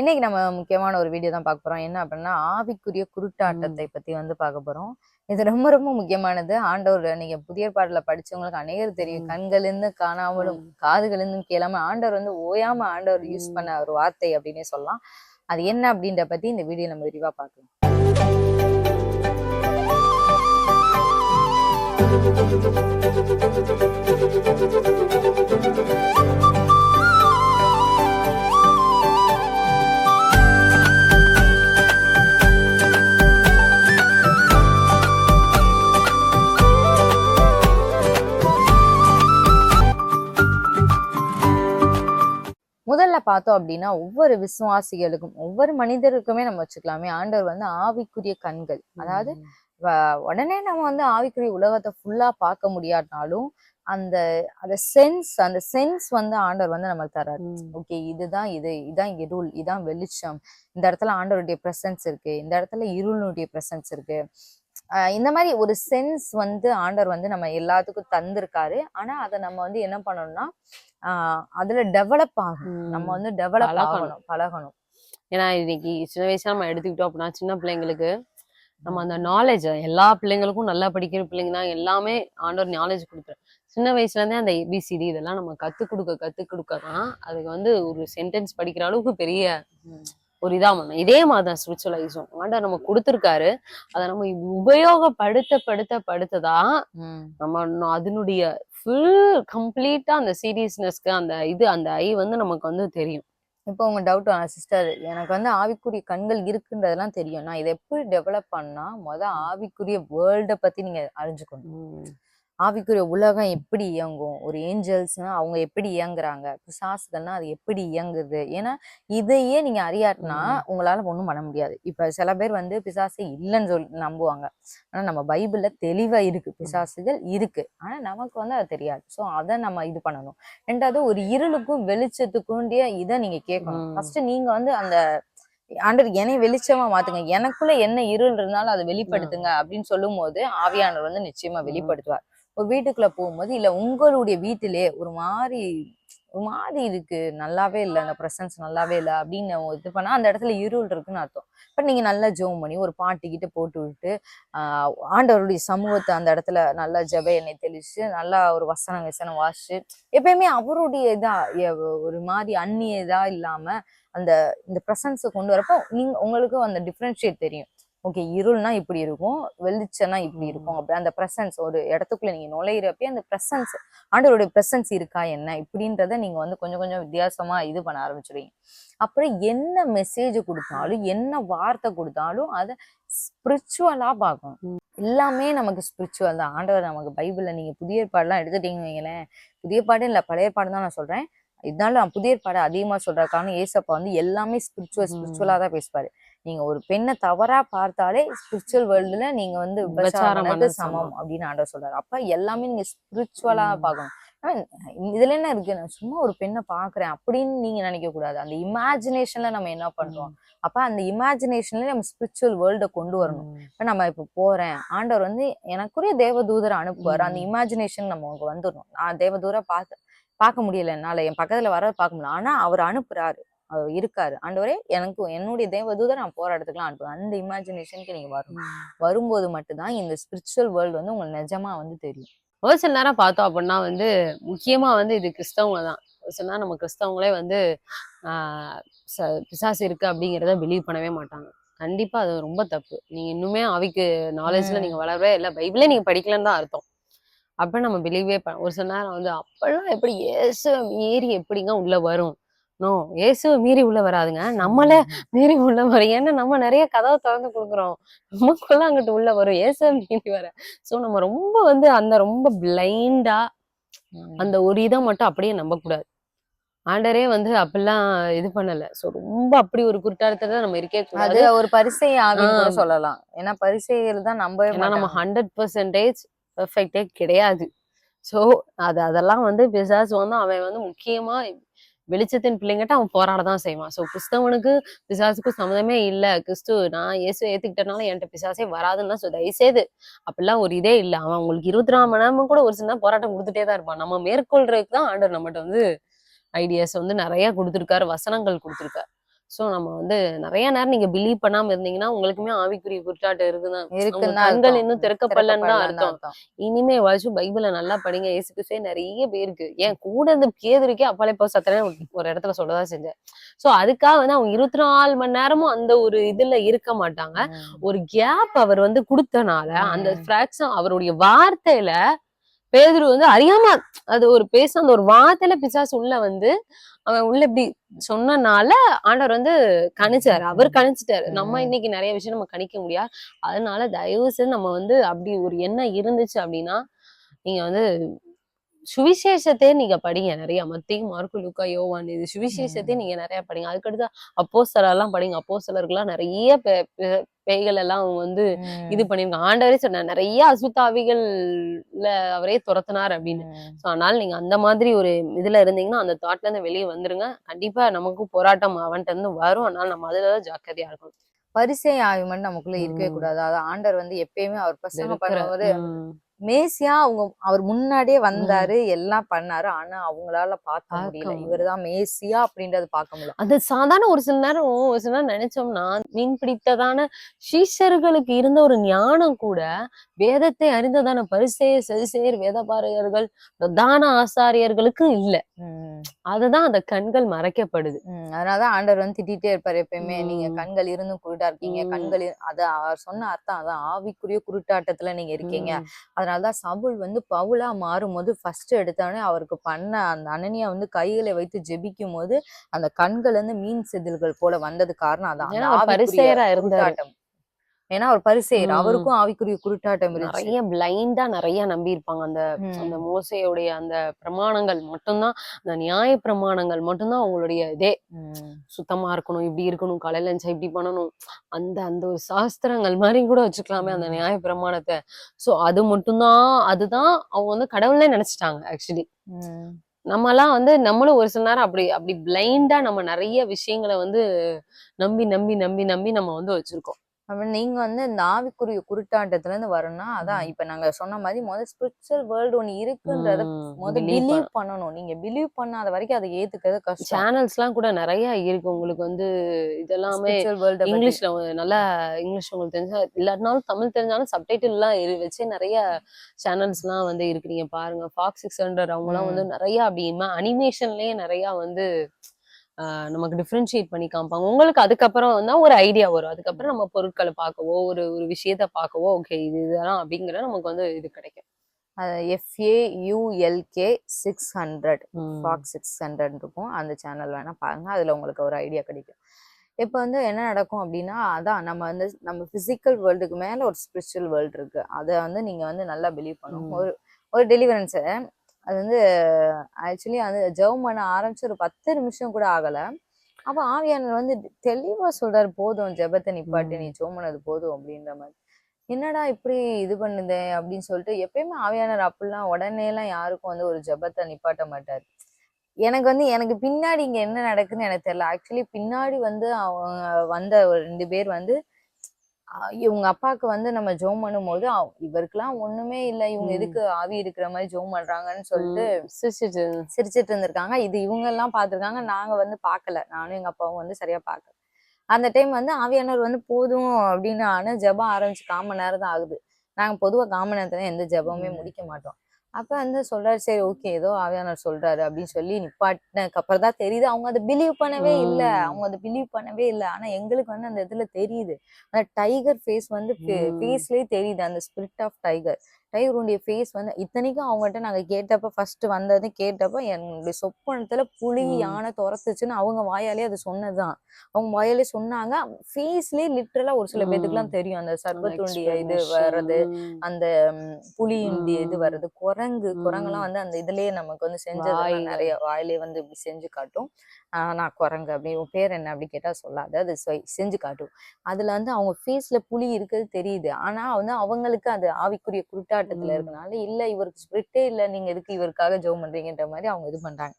இன்னைக்கு நம்ம முக்கியமான ஒரு வீடியோ தான் பார்க்க போறோம். என்ன அப்படின்னா ஆவிக்குரிய குருட்டாட்டத்தை பத்தி வந்து பார்க்க போறோம். இது ரொம்ப ரொம்ப முக்கியமானது. ஆண்டவர் நீங்க புதிய பாடல படிச்சவங்களுக்கு அநேகர் தெரியும். கண்களிருந்து காணாமலும் காதுகளிருந்து கேளாம ஆண்டவர் வந்து ஓயாம ஆண்டவர் யூஸ். பண்ண ஒரு வார்த்தை அப்படின்னே சொல்லலாம். அது என்ன அப்படின்ற பத்தி இந்த வீடியோ நம்ம விரிவா பார்க்கலாம். முதல்ல பார்த்தோம் அப்படின்னா ஒவ்வொரு விசுவாசிகளுக்கும் ஒவ்வொரு மனிதருக்குமே நம்ம வச்சுக்கலாமே. ஆண்டவர் வந்து ஆவிக்குரிய கண்கள். அதாவது உடனே நம்ம வந்து ஆவிக்குரிய உலகத்தை ஃபுல்லா பார்க்க முடியாட்டினாலும் அந்த அந்த சென்ஸ் அந்த சென்ஸ் வந்து ஆண்டவர் வந்து நமக்கு தராரு. ஓகே இதுதான் இது இதான் இருள் இதான் வெளிச்சம். இந்த இடத்துல ஆண்டவருடைய பிரசன்ஸ் இருக்கு. இந்த இடத்துல இருளுடைய பிரசன்ஸ் இருக்கு. இந்த மாதிரி ஒரு சென்ஸ் வந்து ஆண்டவர் வந்து நம்ம எல்லாத்துக்கும் தந்திருக்காரு. ஆனா அதை நம்ம வந்து என்ன பண்ணணும்னா அதுல டெவலப் ஆகணும். ம். நம்ம வந்து டெவலப். ஆகணும் பழகணும். ஏன்னா இன்னைக்கு சின்ன வயசுல நம்ம எடுத்துக்கிட்டோம் அப்படின்னா சின்ன பிள்ளைங்களுக்கு நம்ம அந்த நாலேஜ் எல்லா பிள்ளைங்களுக்கும் நல்லா படிக்கிற பிள்ளைங்க தான். எல்லாமே ஆண்டவர் நாலேஜ் கொடுக்குறேன் சின்ன வயசுல இருந்தே அந்த ஏபிசிடி இதெல்லாம் நம்ம கத்து கொடுக்க கத்து கொடுக்க தான் அதுக்கு வந்து ஒரு சென்டென்ஸ் படிக்கிற அளவுக்கு பெரிய ஒரு இதா பண்ணணும் இதே மாதிரி தான் ஸ்பிரிச்சுவலைஸும் ஆண்டவர் நம்ம கொடுத்துருக்காரு. அதை நம்ம உபயோகப்படுத்த படுத்த படுத்ததான். நம்ம அதனுடைய ஃபுல் கம்ப்ளீட்டா அந்த சீரியஸ்னஸ்க்கு அந்த இது அந்த ஐ வந்து நமக்கு வந்து தெரியும். இப்போ உங்க டவுட் சிஸ்டர் எனக்கு வந்து ஆவிக்குரிய கண்கள் இருக்குன்றதெல்லாம் தெரியும். நான் இதை எப்படி டெவலப் பண்ணா முத ஆவிக்குரிய வேர்ல்ட பத்தி நீங்க அறிஞ்சுக்கணும். ஆவிக்குரிய உலகம் எப்படி இயங்கும்? ஒரு ஏஞ்சல்ஸ்னா அவங்க எப்படி இயங்குறாங்க? பிசாசுகள்னா அது எப்படி இயங்குது? ஏன்னா இதையே நீங்க அறியாட்டினா. உங்களால ஒண்ணும் பண்ண முடியாது. இப்ப சில பேர் வந்து பிசாசே இல்லைன்னு சொல்லி நம்புவாங்க. ஆனா நம்ம பைபிள்ல தெளிவா இருக்கு. பிசாசுகள் இருக்கு. ஆனா நமக்கு வந்து அது தெரியாது. சோ அதை நம்ம இது பண்ணணும். ரெண்டாவது ஒரு இருளுக்கும் வெளிச்சத்துக்குண்டிய இதை நீங்க கேட்கணும். ம். ஃபர்ஸ்ட் நீங்க வந்து அந்த ஆண்டவர் என்னை வெளிச்சமா மாத்துங்க. எனக்குள்ள என்ன இருள் இருந்தாலும் அதை வெளிப்படுத்துங்க அப்படின்னு சொல்லும் போது ஆவியானவர் வந்து நிச்சயமா வெளிப்படுத்துவார். ஒரு வீட்டுக்குள்ள போகும்போது இல்ல உங்களுடைய வீட்டிலே ஒரு மாதிரி ஒரு மாதிரி இருக்கு. நல்லாவே இல்லை அந்த ப்ரெசன்ஸ் நல்லாவே இல்லை அப்படின்னு இது பண்ணா அந்த இடத்துல இருள் இருக்குன்னு அர்த்தம். பட் நீங்க நல்லா ஜோம் பண்ணி ஒரு பாட்டுக்கிட்ட போட்டு விட்டு ஆஹ் ஆண்டவருடைய சமூகத்தை அந்த இடத்துல நல்லா ஜப எண்ணெய் தெளிச்சு நல்லா ஒரு வசனம் வசனம் வாசிச்சு எப்பயுமே அவருடைய இதா ஒரு மாதிரி அந்நிய இதா இல்லாம அந்த இந்த ப்ரெசன்ஸை கொண்டு வரப்போ நீங்க உங்களுக்கும் அந்த டிஃப்ரென்ஷியேட் தெரியும். ஓகே இருள்னா இப்படி இருக்கும் வெளிச்சம்னா இப்படி இருக்கும். அப்படி அந்த ப்ரெசன்ஸ் ஒரு இடத்துக்குள்ள நீங்க நுழையிறப்பே அந்த ப்ரெசன்ஸ் ஆண்டவருடைய ப்ரெசன்ஸ் இருக்கா என்ன? இப்படின்றத நீங்க வந்து கொஞ்சம் கொஞ்சம் வித்தியாசமா இது பண்ண ஆரம்பிச்சிடுவீங்க அப்புறம் என்ன மெசேஜ் கொடுத்தாலும் என்ன வார்த்தை கொடுத்தாலும் அதை ஸ்பிரிச்சுவலா பார்க்கணும். எல்லாமே நமக்கு ஸ்பிரிச்சுவல் தான். ஆண்டவர் நமக்கு பைபிள்ல நீங்க புதிய ஏற்பாடுலாம் எடுத்துட்டீங்கன்னு வைங்களேன். புதிய பாடு இல்ல பழைய பாடு தான் நான் சொல்றேன். இதனால நான் புதிய ஏற்பாடு அதிகமா சொல்ற காரணம் ஏசப்பா வந்து எல்லாமே ஸ்பிரிச்சுவல் ம். ஸ்பிரிச்சுவலா தான் பேசுவாரு. நீங்க ஒரு பெண்ணை தவறா பார்த்தாலே ஸ்பிரிச்சுவல் வேர்ல்டுல நீங்க வந்து பண்ணது சமம். அப்படின்னு ஆண்டவர் சொல்றாரு. அப்ப எல்லாமே நீங்க ஸ்பிரிச்சுவலா ம். பார்க்கணும். ஆனா, இதுல என்ன இருக்கு? நான் சும்மா ஒரு பெண்ணை பாக்குறேன் அப்படின்னு நீங்க நினைக்க கூடாது. அந்த இமேஜினேஷன்ல நம்ம என்ன பண்றோம்? அப்ப அந்த இமேஜினேஷன்ல நம்ம ஸ்பிரிச்சுவல் வேர்ல்ட கொண்டு வரணும். இப்ப நம்ம இப்ப போறேன். ஆண்டவர் வந்து எனக்குரிய தேவதூதரை அனுப்புவார். அந்த. இமேஜினேஷன் நம்ம வந்துடணும். நான் தேவதூரை பார்க்க பார்க்க முடியல. என்னால என் பக்கத்துல வர பார்க்க முடியல. ஆனா அவர் அனுப்புறாரு. அவர் இருக்காரு. ஆண்டவரே எனக்கு என்னுடைய தேவதூதரை நான் போற இடத்துக்குலாம் அனுப்புவேன் அந்த இமேஜினேஷனுக்கு நீங்க வரணும். வரும்போது மட்டும்தான் இந்த ஸ்பிரிச்சுவல் வேர்ல்டு வந்து உங்களுக்கு நிஜமா வந்து தெரியும். ஒரு சில நேரம் பார்த்தோம் அப்படின்னா வந்து முக்கியமா வந்து இது கிறிஸ்தவங்க தான். ஒரு சில நேரம் நம்ம கிறிஸ்தவங்களே வந்து பிசாசு இருக்கு அப்படிங்கிறத பிலீவ் பண்ணவே மாட்டாங்க. கண்டிப்பா அது ரொம்ப தப்பு. நீங்க இன்னுமே ஆவிக்கு நாலேஜ்ல. நீங்க வளரவே இல்லை. பைபிளே நீங்க படிக்கலன்னு தான் அர்த்தம். அப்ப நம்ம பிலீவே பண்ண ஒரு சில நேரம் வந்து அப்பெல்லாம் எப்படி இயேசுவை மீறி எப்படிங்க உள்ள வரும்? நோ இயேசுவை மீறி உள்ள வராதுங்க. நம்மளே மீறி உள்ள வரும் ஏன்னா நம்ம நிறைய கதவை திறந்து கொடுக்குறோம். நமக்குள்ள அங்கிட்டு உள்ள வரும். இயேசுவை மீறி வர. சோ நம்ம ரொம்ப வந்து அந்த ரொம்ப பிளைண்டா அந்த ஒரு இதை மட்டும் அப்படியே நம்பக்கூடாது. ஆண்டரே வந்து அப்படிலாம் இது பண்ணல. சோ ரொம்ப அப்படி ஒரு குருட்டாரத்துல நம்ம இருக்கே அது கூடாது ஒரு பரிசை ஆவின்னு கூட ஆ. சொல்லலாம். ஏன்னா பரிசெயர் தான் நம்ம மாட்டாங்க. ஹண்ட்ரட் பர்சன்டேஜ் பெர்ஃபெக்டே கிடையாது. சோ அது அதெல்லாம் வந்து பிசாசு வந்து அவன் வந்து முக்கியமா வெளிச்சத்தின் பிள்ளைங்கிட்ட அவன் போராட தான் செய்வான். சோ கிறிஸ்தவனுக்கு பிசாசுக்கும் சம்மதமே இல்ல. கிறிஸ்து நான் இயேசு ஏத்துக்கிட்டனால என்கிட்ட பிசாசே வராதுன்னா so தயவுசெய்து அப்படிலாம் ஒரு இதே இல்ல. அவன் உங்களுக்கு இருபத்தி நாலு மணி நேரமும் கூட ஒரு சின்ன போராட்டம் கொடுத்துட்டே தான் இருப்பான். நம்ம மேற்கொள்றதுக்கு தான் ஆண்டர் நம்மகிட்ட வந்து ஐடியாஸ் வந்து நிறைய கொடுத்துருக்காரு. வசனங்கள் கொடுத்துருக்காரு. ஸோ நம்ம வந்து நிறைய நேரம் நீங்க பிலீவ் பண்ணாம இருந்தீங்கன்னா உங்களுக்குமே ஆவிக்குரிய குருட்டாட்டம் இருக்குதான் கண்கள். இன்னும் திறக்கப்படலன்னு தான் அர்த்தம். இனிமே வாச்சும் பைபிளை நல்லா படிங்க. ஏசு நிறைய பேருக்கு. ஏன் கூட இந்த பேதருக்கே அப்பாலே இப்போ சத்தனே ஒரு இடத்துல சொல்லதான் செஞ்சேன். சோ அதுக்காக வந்து அவங்க இருபத்தி நாலு மணி நேரமும் அந்த ஒரு இதுல இருக்க மாட்டாங்க. ஒரு கேப் அவர் வந்து கொடுத்தனால அந்த. ஃபிராக்ஷன் அவருடைய வார்த்தையில பேதுரு வந்து அறியாம அது ஒரு பேச அந்த ஒரு வார்த்தையில பிசாசு உள்ள வந்து அவன் உள்ள இப்படி சொன்னனால ஆண்டவர் வந்து கணிச்சாரு. அவர் கணிச்சிட்டாரு. நம்ம. இன்னைக்கு நிறைய விஷயம் நம்ம கணிக்க முடியாது அதனால தயவு செய்து நம்ம வந்து அப்படி ஒரு எண்ணம் இருந்துச்சு அப்படின்னா நீங்க வந்து சுவிசேஷத்தையே நீங்க படிங்க நிறைய. மத்திய மார்க்கு லுக்கா யோவான் இது சுவிசேஷத்தையே நீங்க நிறைய படிங்க. அதுக்கடுத்து அப்போ எல்லாம் படிங்க அப்போ சிலருக்குலாம் நிறைய பேய்கள் எல்லாம் அவங்க வந்து. இது பண்ணிருக்காங்க ஆண்டவரே சொன்ன நிறைய அசுத்தாவிகள்ல அவரே துரத்துனார் அப்படின்னு. ஸோ அதனால நீங்க அந்த மாதிரி ஒரு இதுல இருந்தீங்கன்னா அந்த தாட்ல இருந்து வெளியே வந்துருங்க கண்டிப்பா நமக்கும் போராட்டம் அவன்கிட்ட இருந்து வரும் அதனால நம்ம அதுலதான் ஜாக்கிரதையா இருக்கணும் பரிசை ஆயுமன் நமக்குள்ள இருக்கவே. கூடாது அது ஆண்டவர் வந்து எப்பயுமே அவர் பசங்க பண்ணும்போது. மேசியா அவங்க அவர் முன்னாடியே வந்தாரு எல்லாம் பண்ணாரு ஆனா அவங்களால பார்க்க முடியல. இவர்தான் மேசியா அப்படின்றது பார்க்க முடியல அது சாதாரண ஒரு சில நேரம் ஒரு சில நேரம் நினைச்சோம்னா மீன் பிடித்ததான சீஷர்களுக்கு இருந்த ஒரு ஞானம் கூட வேதத்தை அறிந்ததான பரிசேயர் சரிசேயர் வேதபாரகர்கள் பிரதான ஆசாரியர்களுக்கு இல்ல. அதுதான் அந்த கண்கள் மறைக்கப்படுது. அதனாலதான் ஆண்டவர் வந்து திட்டிட்டே இருப்பாரு எப்பயுமே நீங்க. கண்கள் இருந்தும் குருடா இருக்கீங்க. கண்கள் அது அவர் சொன்ன அர்த்தம் அதான் ஆவிக்குரிய குருட்டாட்டத்துல நீங்க இருக்கீங்க ம். அதனாலதான் சவுல் வந்து பவுலா மாறும்போது ஃபர்ஸ்ட் எடுத்தோடனே அவருக்கு பண்ண அந்த அனனியா வந்து கைகளை வைத்து ஜெபிக்கும் போது அந்த கண்கள் வந்து மீன் செதில்கள் போல வந்தது காரணம் அதான் பரிசேயரா இருந்தாரு குருட்டாட்டம் ஏன்னா அவர் பரிசெயர். அவருக்கும் ஆவிக்குரிய குருட்டாட்டம் இருந்துச்சு நிறைய பிளைண்டா நிறைய நம்பி இருப்பாங்க அந்த. அந்த மோசையுடைய அந்த பிரமாணங்கள் மட்டும்தான் அந்த நியாய பிரமாணங்கள் மட்டும்தான் அவங்களுடைய இதே. சுத்தமா இருக்கணும் இப்படி இருக்கணும் காலையில எழுந்தா இப்படி பண்ணணும் அந்த அந்த ஒரு சாஸ்திரங்கள் மாதிரி கூட வச்சுக்கலாமே அந்த. நியாய பிரமாணத்தை சோ அது மட்டும்தான் அதுதான் அவங்க வந்து கடவுளே நினைச்சிட்டாங்க ஆக்சுவலி ம். நம்மலாம் வந்து நம்மளும் ஒரு சில நேரம் அப்படி அப்படி பிளைண்டா நம்ம நிறைய விஷயங்களை வந்து நம்பி நம்பி நம்பி நம்பி நம்ம வந்து வச்சிருக்கோம் அப்ப நீங்க வந்து இந்த ஆவிக்குரிய குருட்டாட்டத்துல இருந்து வரணும்னா அதான் இப்ப நாங்க சொன்ன மாதிரி முதல்ல ஸ்பிரிச்சுவல் வேர்ல்டு ஒண்ணு இருக்குன்றத believe பிலீவ் பண்ணணும். நீங்க பிலீவ் பண்ணாத வரைக்கும் அதை ஏத்துக்கிறது கஷ்டம். சேனல்ஸ் எல்லாம் கூட நிறைய இருக்கு. உங்களுக்கு வந்து இதெல்லாமே வேர்ல்ட இங்கிலீஷ்ல நல்லா இங்கிலீஷ் உங்களுக்கு தெரிஞ்சா இல்லாட்டினாலும் தமிழ் தெரிஞ்சாலும் சப்டைட்டில் எல்லாம் இரு- வச்சே நிறைய சேனல்ஸ் எல்லாம் வந்து இருக்கு. நீங்க பாருங்க ஃபாக்ஸ் சிக்ஸ் ஹண்ட்ரட் அவங்க எல்லாம் வந்து நிறைய அப்படி அனிமேஷன்லயே நிறைய வந்து நமக்கு டிஃபரன்ஷியேட் பண்ணி காமிப்பாங்க. உங்களுக்கு அதுக்கப்புறம் வந்து ஒரு ஐடியா வரும். அதுக்கப்புறம் நம்ம பொருட்களை பார்க்கவோ ஒரு ஒரு விஷயத்த பார்க்கவோ ஓகே இது இதெல்லாம் அப்படிங்கிற நமக்கு வந்து இது கிடைக்கும். FA ULK six hundred fox six hundred இருக்கும். அந்த சேனல் வேணா பாருங்க. அதுல உங்களுக்கு ஒரு ஐடியா கிடைக்கும். இப்போ வந்து என்ன நடக்கும் அப்படின்னா அதான் நம்ம வந்து நம்ம பிசிக்கல் வேர்ல்டுக்கு மேல ஒரு ஸ்பிரிச்சுவல் வேர்ல்டு இருக்கு. அதை வந்து நீங்க வந்து நல்லா பிலீவ் பண்ணும் ம். ஒரு ஒரு டெலிவரன்ஸை அது வந்து ஆக்சுவலி அது ஜெபம் பண்ண ஆரம்பிச்சு ஒரு பத்து நிமிஷம் கூட ஆகல. அப்ப ஆவியானவர் வந்து தெளிவா சொல்றாரு போதும் ஜெபத்தை நிப்பாட்டி நீ ஜெபம் பண்ணது போதும் அப்படின்ற மாதிரி. என்னடா இப்படி இது பண்ணுதே? அப்படின்னு சொல்லிட்டு எப்பயுமே ஆவியானவர் அப்படிலாம் உடனே எல்லாம் யாருக்கும் வந்து ஒரு ஜெபத்தை நிப்பாட்ட மாட்டாரு. எனக்கு வந்து எனக்கு பின்னாடி இங்க என்ன நடக்குன்னு எனக்கு தெரியல. ஆக்சுவலி பின்னாடி வந்து அவங்க வந்த ஒரு ரெண்டு பேர் வந்து இவங்க அப்பாவுக்கு வந்து நம்ம ஜோம் பண்ணும்போது இவருக்கெல்லாம் ஒண்ணுமே இல்ல. இவங்க. எதுக்கு ஆவி இருக்கிற மாதிரி ஜோம் பண்றாங்கன்னு சொல்லிட்டு சிரிச்சிட்டு சிரிச்சிட்டு இருந்திருக்காங்க. இது இவங்க எல்லாம் பார்த்திருக்காங்க. நாங்க வந்து பார்க்கல. நானும் எங்க அப்பாவும் வந்து சரியா பார்க்கல. அந்த டைம் வந்து ஆவியானவர் வந்து போதும் அப்படின்னு ஆனா ஜெபம் ஆரம்பிச்சு கால் மணி நேரம் தான் ஆகுது. நாங்க பொதுவா கால் மணி நேரத்துல எந்த ஜெபமுமே. முடிக்க மாட்டோம். அப்ப வந்து சொல்றாரு சரி ஓகே ஏதோ ஆவியானவர் சொல்றாரு அப்படின்னு சொல்லி நிப்பாட்டினதுக்கு அப்புறம் தான் தெரியுது. அவங்க அதை பிலீவ் பண்ணவே இல்ல. அவங்க அதை பிலீவ் பண்ணவே இல்ல. ஆனா எங்களுக்கு வந்து அந்த இதுல தெரியுது. அந்த டைகர் ஃபேஸ் வந்து. ஃபேஸ்லயே தெரியுது. அந்த ஸ்பிரிட் ஆஃப் டைகர் டைகருடைய ஃபேஸ் வந்து இத்தனைக்கும் அவங்ககிட்ட நாங்க கேட்டப்ப ஃபர்ஸ்ட் வந்தது கேட்டப்ப என்னுடைய சொப்பனத்துல ம். யானை துரத்துச்சுன்னு அவங்க வாயாலே அது சொன்னதுதான். அவங்க வாயாலே சொன்னாங்க. ஃபேஸ்லயே லிட்டரலா ஒரு சில பேத்துக்குலாம் தெரியும். அந்த சர்பத்துடைய இது வர்றது அந்த ம், புலியுடைய இது. வர்றது குரங்கு குரங்கெல்லாம் ம். வந்து அந்த இதுலயே நமக்கு வந்து வாயில. நிறைய வாயிலே வந்து இப்படி செஞ்சு காட்டும். நான் குரங்கு அப்படி உன் பேர் என்ன? அப்படி கேட்டா சொல்லாது. அது செஞ்சு காட்டும். அதுல வந்து அவங்க ஃபேஸ்ல புலி இருக்கிறது தெரியுது. ஆனா வந்து அவங்களுக்கு அது ஆவிக்குரிய குருட்டாட்டத்துல ம். இருக்கனால இல்ல இவருக்கு ஸ்பிரிட்டே இல்ல நீங்க எதுக்கு இவருக்காக ஜெபம் பண்றீங்கன்ற மாதிரி அவங்க இது பண்றாங்க.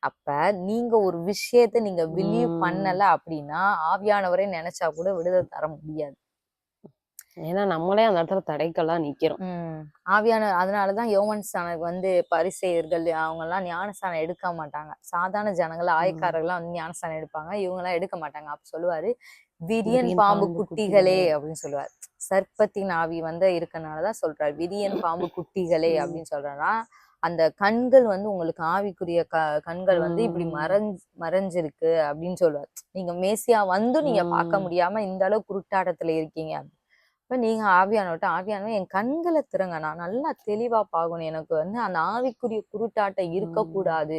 அப்ப நீங்க ஒரு விஷயத்த நீங்க பிலீவ். பண்ணல அப்படின்னா ஆவியானவரே நினைச்சா கூட விடுதலை தர முடியாது. ஏன்னா நம்மளே அந்த இடத்துல தடைக்கெல்லாம் நிக்கிறோம். ஆவியான அதனாலதான் யோவன் ஸ்தானுக்கு வந்து பரிசெயர்கள் அவங்க எல்லாம் ஞானஸ்தானம் எடுக்க மாட்டாங்க. சாதாரண ஜனங்கள் ஆயக்காரர்கள்லாம் வந்து ஞானஸ்தானம் எடுப்பாங்க. இவங்க எல்லாம் எடுக்க மாட்டாங்க. அப்ப சொல்லுவாரு விரியன் பாம்பு குட்டிகளே. அப்படின்னு சொல்லுவாரு. சர்ப்பத்தின் ஆவி வந்து இருக்கனாலதான் சொல்றாரு விரியன் பாம்பு குட்டிகளே. அப்படின்னு சொல்றேன்னா அந்த கண்கள் வந்து உங்களுக்கு ஆவிக்குரிய க கண்கள் வந்து இப்படி உம். மறைஞ்சு மறைஞ்சிருக்கு அப்படின்னு சொல்லுவாரு நீங்க மேசியா வந்து நீங்க பார்க்க. முடியாம இந்த அளவு குருட்டாட்டத்துல இருக்கீங்க இப்ப நீங்க ஆவியானவட்ட ஆவியானவ என் கண்களை திறங்க. நான் நல்லா தெளிவா பார்க்கணும். எனக்கு வந்து அந்த ஆவிக்குரிய குருட்டாட்டம் இருக்கக்கூடாது.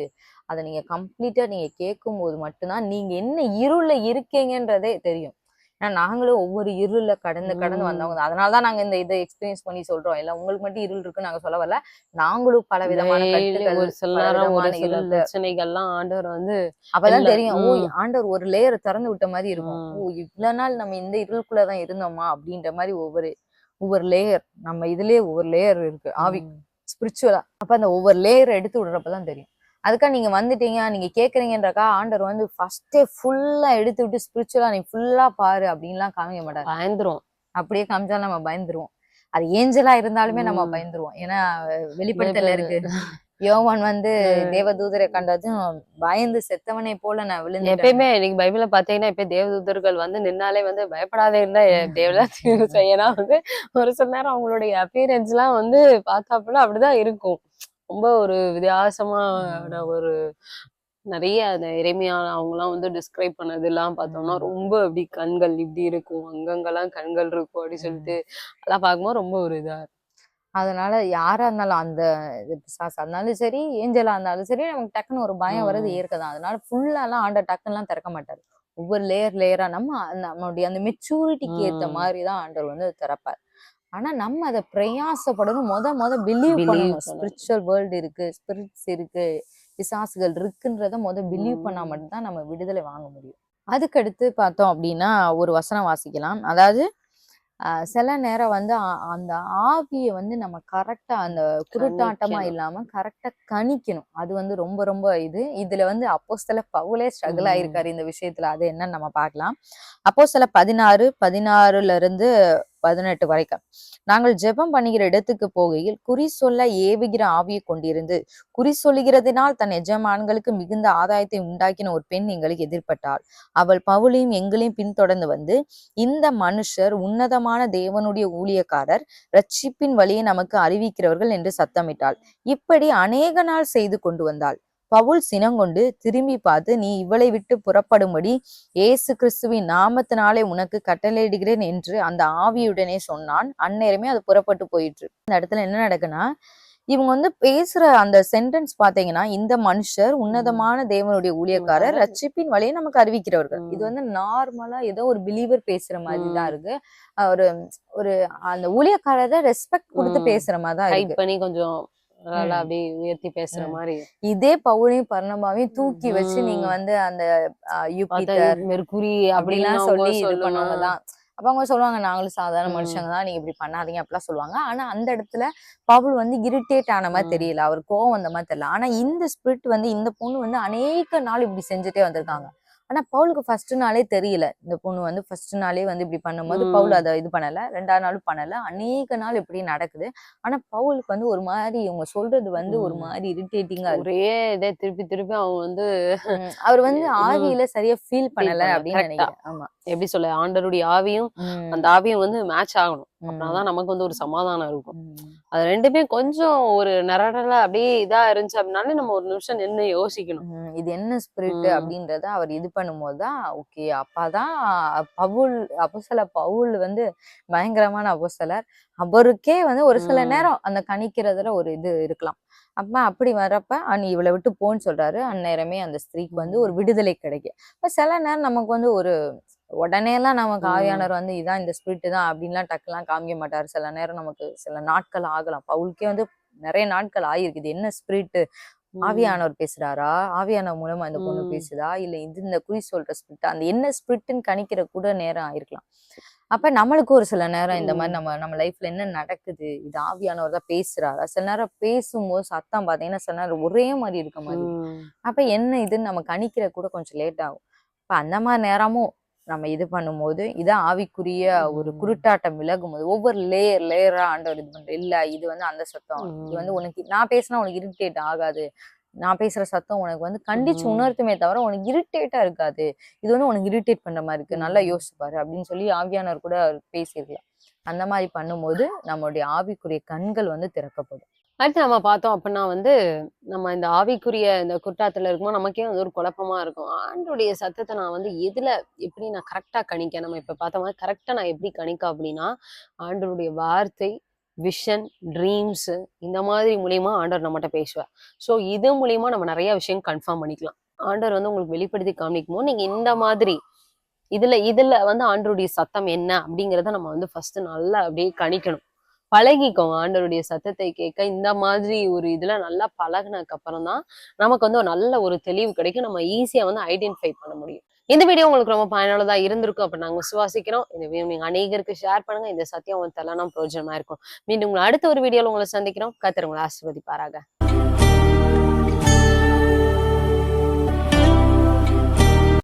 அதை நீங்க கம்ப்ளீட்டா நீங்க கேட்கும் போது மட்டும்தான் நீங்க என்ன இருள்ல இருக்கீங்கன்றதே தெரியும். ஏன்னா நாங்களும் ஒவ்வொரு இருள்ல கடந்து கடந்து. வந்தவங்க தான். அதனாலதான் நாங்க இந்த இதை எக்ஸ்பீரியன்ஸ் பண்ணி சொல்றோம் இல்ல உங்களுக்கு மட்டும் இருள் இருக்குன்னு நாங்க சொல்ல வரல நாங்களும் பல விதமான ஒரு சில பிரச்சனைகள்லாம் ஆண்டவர் வந்து அப்பதான் தெரியும் ஓ. ஆண்டவர் ஒரு லேயர் திறந்து விட்ட மாதிரி இருக்கும். ஓ இவ்வளவு நாள் நம்ம இந்த இருளுக்குள்ளதான் இருந்தோமா அப்படின்ற மாதிரி ஒவ்வொரு ஒவ்வொரு லேயர் நம்ம இதுலயே ஒவ்வொரு லேயர் இருக்கு ஆவி. ஸ்பிரிச்சுவலா அப்ப அந்த ஒவ்வொரு லேயர் எடுத்து விடுறப்பதான் தெரியும் அதுக்காக நீங்க வந்துட்டீங்க நீங்க கேக்குறீங்கன்றக்கா ஆண்டவர் வந்து ஃபர்ஸ்டே ஃபுல்லா எடுத்து விட்டு ஸ்பிரிச்சுவலா நீ ஃபுல்லா பாரு அப்படின்லாம் காமிக்க மாட்டாரு. பயந்துரும். அப்படியே காமிச்சாலும் நம்ம பயந்துருவோம். அது ஏஞ்சலா இருந்தாலுமே நம்ம. பயந்துருவோம். ஏன்னா வெளிப்படுத்தல. இருக்கு. யோவான் வந்து. தேவதூதரை கண்டதும் பயந்து செத்தவனை போல நான் விழுந்துட்டேன். எப்பயுமே நீங்க பைபிள பாத்தீங்கன்னா இப்ப தேவதூதர்கள் வந்து நின்னாலே வந்து பயப்படாதே இருந்தா தேவலா செய்யனா வந்து ஒரு சில நேரம் அவங்களுடைய அப்பியரன்ஸ் எல்லாம் வந்து பார்த்தாப்புல அப்படிதான் இருக்கும். ரொம்ப ஒரு வித்தியாசமான ஒரு நிறைய அந்த இறைமையா அவங்கலாம் வந்து டிஸ்கிரைப் பண்ணது எல்லாம் பார்த்தோம்னா. ரொம்ப அப்படி கண்கள் இப்படி இருக்கும் அங்கங்கெல்லாம் கண்கள் இருக்கும் அப்படி சொல்லிட்டு அதெல்லாம் பார்க்கும்போது ரொம்ப ஒரு இதா இருக்கும். அதனால யாரா இருந்தாலும் அந்த இது பிசாசா இருந்தாலும் சரி ஏஞ்சலா இருந்தாலும் சரி நமக்கு டக்குன்னு ஒரு பயம் வர்றது உம். ஏற்கதான் அதனால ஃபுல்லா எல்லாம் ஆண்டர் டக்குன்னு எல்லாம் திறக்க மாட்டாரு ஒவ்வொரு லேயர் லேயரா நம்ம அந்த- நம்மளுடைய அந்த மெச்சூரிட்டிக்கு உம். மாதிரி தான் ஆண்டவர் வந்து திறப்பார் ஆனா நம்ம அதை பிரயாசப்படணும் முத முத பிலீவ் பண்ணணும். ஸ்பிரிச்சுவல் வேர்ல்டு இருக்கு ஸ்பிரிட்ஸ் இருக்கு பிசாசுகள் இருக்குன்றத முத பிலீவ் பண்ணா. மட்டும்தான் நம்ம விடுதலை வாங்க முடியும் அதுக்கடுத்து பார்த்தோம் அப்படின்னா ஒரு வசனம் வாசிக்கலாம் அதாவது சில நேரம் வந்து அந்த ஆவியை வந்து நம்ம கரெக்டா அந்த குருட்டாட்டமா. இல்லாம கரெக்டா கணிக்கணும். அது வந்து ரொம்ப ரொம்ப இது. இதுல வந்து அப்போ சில பவுலே ஸ்ட்ரகிள். ஆயிருக்காரு இந்த விஷயத்துல. அது என்னன்னு நம்ம பார்க்கலாம். அப்போ சில பதினாறு பதினாறுல இருந்து பதினெட்டு வரைக்கும். நாங்கள் ஜெபம் பண்ணுகிற இடத்துக்கு போகையில் குறி சொல்ல ஏவுகிற ஆவியை கொண்டிருந்து குறி சொல்லுகிறதினால் தன் எஜமான்களுக்கு மிகுந்த ஆதாயத்தை உண்டாக்கின ஒரு பெண் எங்களுக்கு எதிர்பட்டாள். அவள் பவுலையும் எங்களையும் பின்தொடர்ந்து வந்து இந்த மனுஷர் உன்னதமான தேவனுடைய ஊழியக்காரர் ரட்சிப்பின் வழியை நமக்கு அறிவிக்கிறவர்கள் என்று சத்தமிட்டாள். இப்படி அநேக நாள் செய்து கொண்டு வந்தாள். பவுல் சினங்கொண்டு திரும்பி பார்த்து நீ இவளை விட்டு புறப்படும்படி இயேசு கிறிஸ்துவின் நாமத்தினாலே உனக்கு கட்டளையிடுகிறேன் என்று அந்த ஆவியுடனே சொன்னான் அந்நேரமே அது புறப்பட்டு போயிற்று இந்த இடத்துல என்ன நடக்குன்னா இவங்க வந்து பேசுற அந்த சென்டென்ஸ் பாத்தீங்கன்னா இந்த மனுஷர் உன்னதமான தேவனுடைய ஊழியக்காரர். ரட்சிப்பின் வழியை நமக்கு அறிவிக்கிறவர்கள் இது. வந்து நார்மலா ஏதோ ஒரு பிலீவர் பேசுற மாதிரி தான் உம். இருக்கு ஒரு ஒரு அந்த ஊழியக்காரரை ரெஸ்பெக்ட் கொடுத்து. பேசுற மாதிரி தான் ஹைட் இருக்கு பண்ணி கொஞ்சம் நல்லா. அப்படியே உயர்த்தி பேசுற. மாதிரி இதே பவுலையும் பர்ணபாவையும் தூக்கி வச்சு நீங்க. வந்து அந்த யூபிட்டர் அப்படின்னு அப்படிலாம் சொல்லி இது சொல்லணும் பண்ணவங்க தான் அப்ப அவங்க சொல்லுவாங்க நாங்களும் சாதாரண. மனுஷங்க தான் நீங்க இப்படி பண்ணாதீங்க அப்படிலாம் சொல்லுவாங்க ஆனா அந்த இடத்துல பவுல் வந்து இரிட்டேட் ஆன மாதிரி. தெரியல அவர் கோவம் வந்த மாதிரி தெரியல ஆனா இந்த ஸ்பிரிட் வந்து இந்த பொண்ணு வந்து அநேக நாள் இப்படி செஞ்சுட்டே வந்திருக்காங்க ஆனா பவுலுக்கு ஃபர்ஸ்ட் நாளே தெரியல. இந்த பொண்ணு வந்து ஃபர்ஸ்ட் நாளே வந்து இப்படி பண்ணும்போது பவுல். அதை இது பண்ணல ரெண்டாவது நாளும் பண்ணல. அநேக நாள் இப்படி நடக்குது. ஆனா பவுலுக்கு வந்து ஒரு மாதிரி இவங்க சொல்றது வந்து ஒரு. மாதிரி இரிட்டேட்டிங்கா ஒரே இதே திருப்பி திருப்பி அவங்க வந்து அவர் வந்து. ஆவியில சரியா ஃபீல் பண்ணல அப்படின்னு நினைக்கிறேன். ஆமா. எப்படி சொல்ல ஆண்டருடைய ஆவியும் அந்த ஆவியும் வந்து மேட்ச் ஆகணும். உம் அப்படின்னாதான் நமக்கு வந்து ஒரு சமாதானம் இருக்கும். அது ரெண்டுமே கொஞ்சம் ஒரு நரடல அப்படியே இதா இருந்துச்சு அப்படின்னாலே நம்ம ஒரு நிமிஷம் நின்னு யோசிக்கணும். இது என்ன ஸ்பிரிட் அப்படின்றத அவர் இது பண்ணும்போது தான் ஓகே அப்பதான் பவுல் அப்போஸ்தல பவுல் வந்து பயங்கரமான அப்போஸ்தலர். அவருக்கே வந்து ஒரு சில நேரம் அந்த கணிக்கிறதுல ஒரு இது இருக்கலாம். அப்ப அப்படி வரப்ப "அஹ் நீ இவளை விட்டு போன்னு சொல்றாரு. அந்நேரமே அந்த ஸ்திரீக்கு வந்து ஒரு விடுதலை கிடைக்கும். இப்ப சில நேரம் நமக்கு வந்து ஒரு உடனே எல்லாம் நமக்கு ஆவியானவர் வந்து இதான் இந்த ஸ்பிரிட் தான் அப்படின்லாம் டக்குலாம் காமிக்க மாட்டாரு. சில நேரம் நமக்கு சில நாட்கள் ஆகலாம். பவுலுக்கே வந்து நிறைய நாட்கள் ஆயிருக்கு இது என்ன ஸ்பிரிட் ஆவியானவர் பேசுறாரா? ஆவியானவர் மூலமா இந்த பொண்ணு பேசுதா? இல்ல இது இந்த குறி சொல்ற ஸ்பிரிட் அந்த என்ன ஸ்பிரிட்னு கணிக்கிற கூட நேரம் ஆயிருக்கலாம். அப்ப நம்மளுக்கு ஒரு சில நேரம் இந்த மாதிரி நம்ம நம்ம லைஃப்ல என்ன நடக்குது? இது ஆவியானவர் தான் பேசுறாரா? சில நேரம் பேசும்போது சத்தம் பாத்தீங்கன்னா சில நேரம் ஒரே மாதிரி இருக்க மாதிரி. அப்ப என்ன இதுன்னு நம்ம கணிக்கிற கூட கொஞ்சம் லேட் ஆகும். அப்ப அந்த மாதிரி நேரமும் நம்ம இது பண்ணும்போது இதான் ஆவிக்குரிய ஒரு குருட்டாட்டம் விலகும் போது ஒவ்வொரு லேயர் லேயரா ஆண்டவர் இது பண்ற இல்ல இது வந்து அந்த சத்தம். இது வந்து உனக்கு நான் பேசினா உனக்கு இரிட்டேட் ஆகாது. நான் பேசுற சத்தம் உனக்கு வந்து கண்டிச்சு. உணர்த்துமே தவிர உனக்கு இரிட்டேட்டா இருக்காது. இது வந்து உனக்கு இரிட்டேட் பண்ற மாதிரி இருக்கு. நல்லா யோசிச்சு பாரு அப்படின்னு சொல்லி ஆவியானவர் கூட பேசியிருக்கலாம் அந்த மாதிரி பண்ணும்போது நம்மளுடைய ஆவிக்குரிய கண்கள் வந்து திறக்கப்படும். அடுத்து நம்ம பார்த்தோம் அப்படின்னா வந்து நம்ம இந்த ஆவிக்குரிய இந்த குற்றாத்துல இருக்கும்போது நமக்கே வந்து ஒரு குழப்பமா இருக்கும். ஆண்டுடைய சத்தத்தை நான் வந்து எதுல எப்படி நான் கரெக்டா கணிக்க நம்ம இப்ப பார்த்த மாதிரி கரெக்டா நான் எப்படி கணிக்க அப்படின்னா ஆண்டவருடைய வார்த்தை விஷன் ட்ரீம்ஸ் இந்த மாதிரி மூலியமா ஆண்டவர் நம்மகிட்ட பேசுவார். ஸோ இது மூலியமா நம்ம நிறைய விஷயம் கன்ஃபார்ம் பண்ணிக்கலாம். ஆண்டவர் வந்து உங்களுக்கு வெளிப்படுத்தி காமிக்கும் போது நீங்க இந்த மாதிரி இதுல இதுல வந்து ஆண்டருடைய சத்தம் என்ன அப்படிங்கிறத நம்ம வந்து ஃபர்ஸ்ட் நல்லா அப்படியே கணிக்கணும். பழகிக்கோங்க. ஆண்டவருடைய சத்தத்தை கேட்க இந்த மாதிரி ஒரு இதுல நல்லா பழகினதுக்கு அப்புறம் தான் நமக்கு வந்து ஒரு நல்ல ஒரு தெளிவு கிடைக்கும். நம்ம ஈஸியா வந்து ஐடென்டிஃபை பண்ண முடியும். இந்த வீடியோ உங்களுக்கு ரொம்ப பயனுள்ளதா இருந்திருக்கும் அப்ப நாங்க விசுவாசிக்கிறோம். இந்த வீடியோ நீங்க அநேகருக்கு ஷேர் பண்ணுங்க. இந்த சத்தியம் உங்களுக்கு தெல்லாம் பிரோஜனமா இருக்கும். மீண்டும் உங்களை அடுத்த ஒரு வீடியோல உங்களை சந்திக்கிறோம். கத்திரவங்களை ஆசிர்வதிப்பாராக.